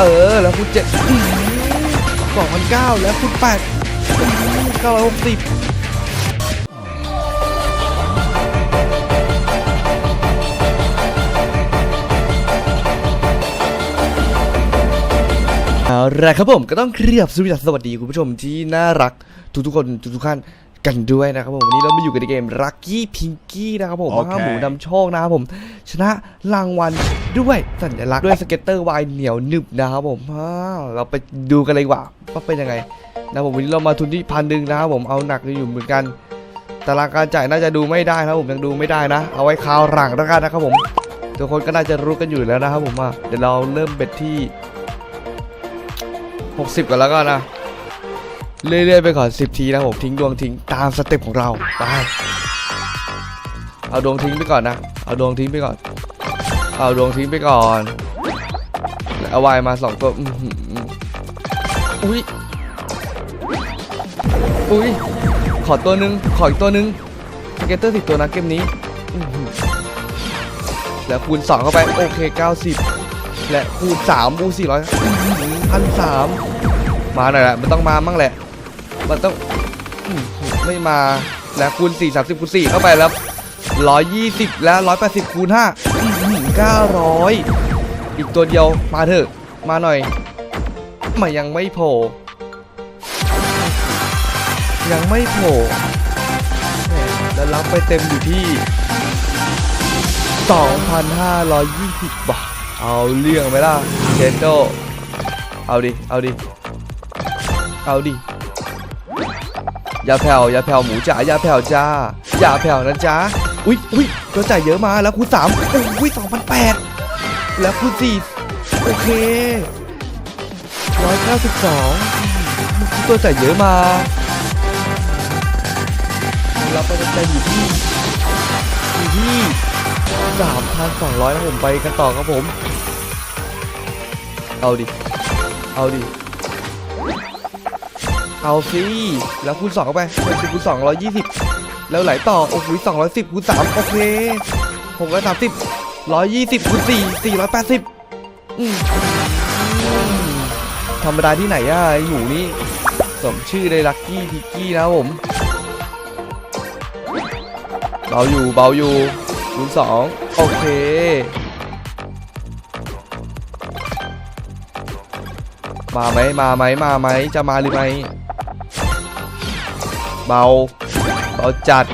เออแล้วคูณเจ็ดสองพันเก้าแล้วคูณแปดเก้าร้อยหกสิบเอาละครับผมก็ต้องเครียบสวัสดีสวัสดีคุณผู้ชมที่น่ารักทุกๆคนทุกๆท่าน กันด้วยนะครับผมวันนี้เรามาอยู่กันในเกม Lucky Pinky นะครับผมโอเคห้าหมูนำโชคนะครับผมชนะรางวัลด้วยสัญลักษณ์ด้วยสเก็ตเตอร์วายเหนียวหนึบนะครับผมอ้าวเราไปดูกันเลยดีกว่าว่าเป็นยังไงนะผมวันนี้เรามาทุนที่พันหนึ่งนะครับผมเอาหนักอยู่เหมือนกันตารางการจ่ายน่าจะดูไม่ได้นะครับผมยังดูไม่ได้นะ เอาไว้คราวหลังแล้วกันนะครับผมทุกคนก็น่าจะรู้กันอยู่แล้วนะครับผมว่าเดี๋ยวเราเริ่มเบ็ดที่ 60ก่อนแล้วกันนะ เรื่อยๆไปก่อน 10 ทีนะผมทิ้งดวงทิ้งตามสเต็ปของเราไปเอาดวงทิ้งไปก่อนนะ เอาดวงทิ้งไปก่อน เอาดวงทิ้งไปก่อนแล้วเอาวายมาสองตัวอุ้ยอุ้ยขอตัวหนึ่งขออีกตัวหนึ่งสเก็ตเตอร์สิบตัวนะเกมนี้แล้วคูณ 2 เข้าไป โอเค 90 และคูณ3บู400พันสามมาหน่อยแหละมันต้องมามั่งแหละ มันต้องไม่มาแล้วคูณ4 30คูณ4เข้าไปแล้ว120 แล้ว 180คูณ5 900 อีกตัวเดียวมาเถอะ มาหน่อยมายังไม่โผล่ยังไม่โผล่แล้วรับไปเต็มอยู่ที่ 2,520 บาท เอาเรื่องไหมล่ะเชนโดเอาดิ เอาดิ เอาดิ ยาแผ่วยาแผ่วหมูจ๋ายาแผ่วจ้ายาแผ่วนะจ๊ะอุ๊ยอุ๊ยตัวจ่ายเยอะมาแล้วคูณสามอุ้ยสองพันแปดแล้วคูณสี่โอเคร้อยเก้าสิบสองตัวจ่ายเยอะมาเราไปจะอยู่ที่อยู่ที่สามพันสองร้อยนะผมไปกันต่อครับผม เอาดิ เอาดิ เอาสิแล้วคูณสองเข้าไปเป็นคูณสองร้อยยี่สิบแล้วไหลต่อ โอ้โหสองร้อยสิบคูณสามโอเคหกร้อยสามสิบร้อยยี่สิบคูณสี่สี่ร้อยแปดสิบธรรมดาที่ไหนอะไอหมูนี่สมชื่อเลยลักกี้พิกกี้นะผมเบาอยู่เบาอยู่คูณสองโอเคมาไหมมาไหมมาไหมจะมาหรือไม่ เบาเบาจัด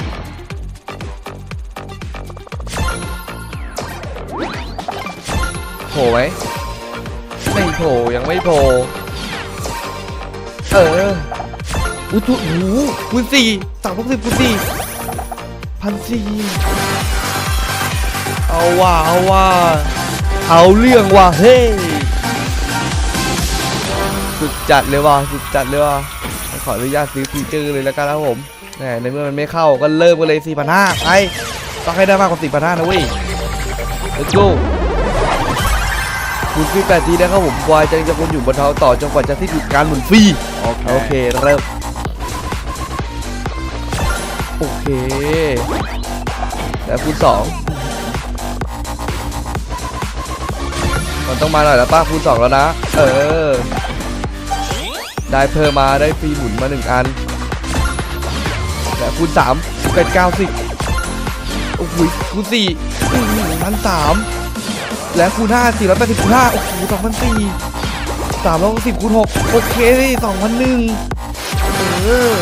โผล่ไหมไม่โผล่ยังไม่โผล่เอออุ้ยทุหูคูณสี่สามพันสิบคูณสี่พันสี่เอาว่าเอาว่าเอาเรื่องว่ะเฮ้สุดจัดเลยว่ะสุดจัดเลยว่ะ ขออนุญาตซื้อฟีเจอร์เลยแล้วกันนะครับผมแหมในเมื่อมันไม่เข้าก็เริ่มกันเลย4,500ไปต้องให้ได้มากกว่า4,500นะเว้ย let's go คุณฟรีแปดทีนะครับผมควายจะจะคงอยู่บนเท้าต่อจนกว่าจะสิ้นสุดการหมุนฟรีโอเคโอเคเริ่มโอเคแล้วคูณสองมันต้องมาหน่อยแล้วป้าคูณสองแล้วนะ เออ ได้เพิ่มมาได้ฟรีหมุนมาหนึ่งอันและคูณสามเป็นเก้าสิบโอ้โหคูณสี่พันสามและคูณห้าสี่ร้อยแปดสิบคูณห้าโอ้โหสองพันสี่สามร้อยสิบคูณหกโอเคสองพันหนึ่งเออ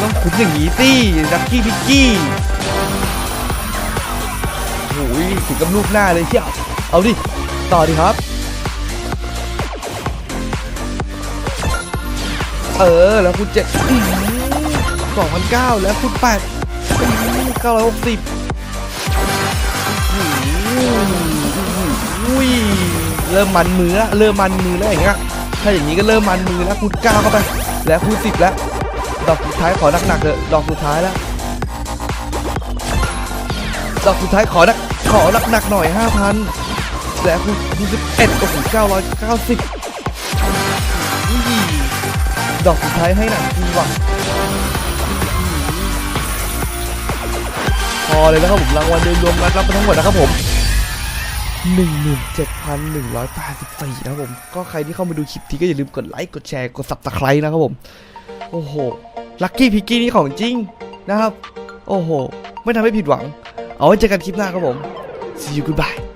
ต้องขุนอย่างนี้สิดักกี้พิกกี้โอ้ยถึงกับลูกหน้าเลยเชียวเอาดิ ต่อดิครับ เออ แล้วคูณเจ็ดสองพันเก้าแล้วคูณแปดเก้าร้อยหกสิบอุ้ยเริ่มมันมือแล้วเริ่มมันมือแล้วอย่างเงี้ยถ้าอย่างนี้ก็เริ่มมันมือแล้วคูณเก้าเข้าไป แล้วคูณสิบแล้ว ดอกสุดท้ายขอหนักๆเถอะดอกสุดท้ายแล้วดอกสุดท้ายขอนักขอหนักๆหน่อยห้าพันแล้วคูณคูณสิบเอ็ดโอ้โหเก้าร้อยเก้าสิบ ดอกสุดท้ายให้หนักจริงว่ะพอเลยนะครับผมรางวัลโดยรวมรับไปทั้งหมดนะครับผม17,184นะครับผม ก็ใครที่เข้ามาดูคลิปนี้ก็อย่าลืมกดไลค์ กดแชร์ กด subscribe นะครับผม โอ้โห ลัคกี้พิกกี้นี่ของจริงนะครับ โอ้โห ไม่ทำให้ผิดหวัง เอาไว้เจอกันคลิปหน้าครับผม see you goodbye